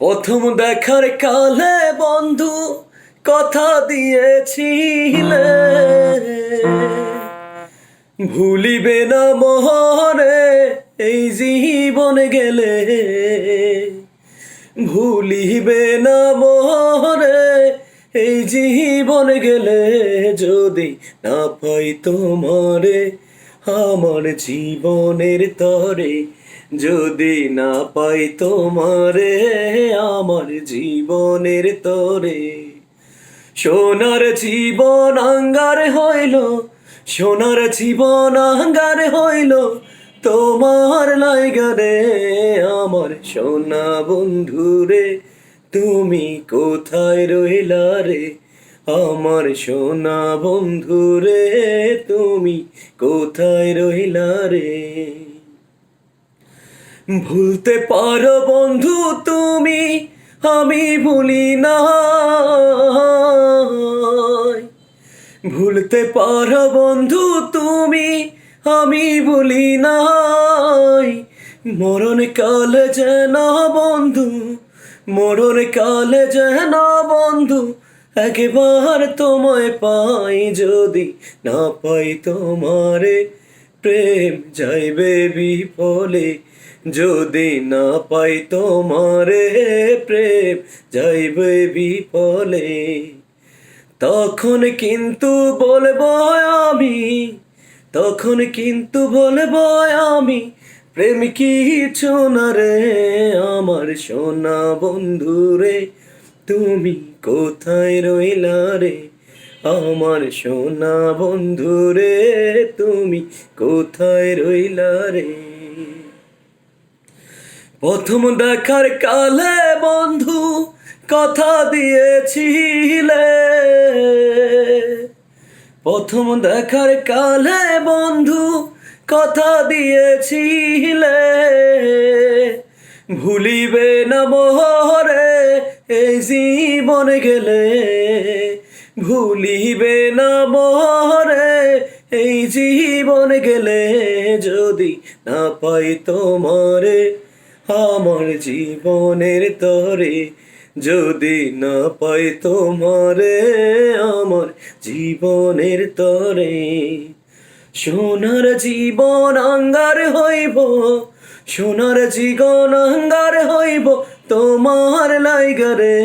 প্রথম দেখার কালে বন্ধু কথা দিয়েছিলে। ভুলিবে না মহরে এই জীবন গেলে। ভুলিবে না মহরে এই জীবন গেলে। যদি না পাই তোমারে আমার জীবনের তরে যদি না পাই তোমারে, আমার জীবনের তরে। সোনার জীবন আঙ্গার হইল, সোনার জীবন আঙ্গার হইল, তোমার লাইগারে আমার সোনা বন্ধুরে তুমি কোথায় রইলা রে? আমার সোনা বন্ধুরে তুমি কোথায় রইলা রে? ভুলতে পারো বন্ধু তুমি, আমি ভুলি না ভুলতে পারো বন্ধু তুমি, আমি ভুলি নাই। মরণ কাল যেন বন্ধু, মরণ কাল যেন বন্ধু একবার তোমায় পাই, যদি না পাই তোমারে, প্রেম যাইবে বিফলে। যদি না পাই তোমারে, প্রেম যাইবে বিফলে। তখন কিন্তু বলব আমি, তখন কিন্তু বলব আমি, প্রেম কিছু না রে, আমার সোনা বন্ধু রে তুমি কোথায় রইলা রে? আমার সোনা বন্ধু রে, তুমি কোথায় রইলা রে? প্রথম দেখার কালে বন্ধু কথা দিয়েছিলে। প্রথম দেখার কালে বন্ধু কথা দিয়েছিলে। ভুলিবে না মোহরে এই জীবন গেলে ভুলিবে না মোহরে। এই জীবন গেলে যদি না পাই তোমারে, আমার জীবনের তরে যদি না পাই তোমারে, আমার জীবনের তরে। সোনার জীবন আঙ্গার হইব, সোনার জীবন আঙ্গার হইব তোমার লাইগারে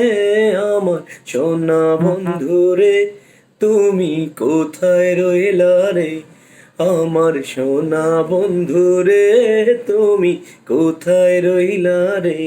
আমার সোনা বন্ধু রে, তুমি কোথায় রইলা রে? আমার সোনা বন্ধু রে, তুমি কোথায় রইলা রে?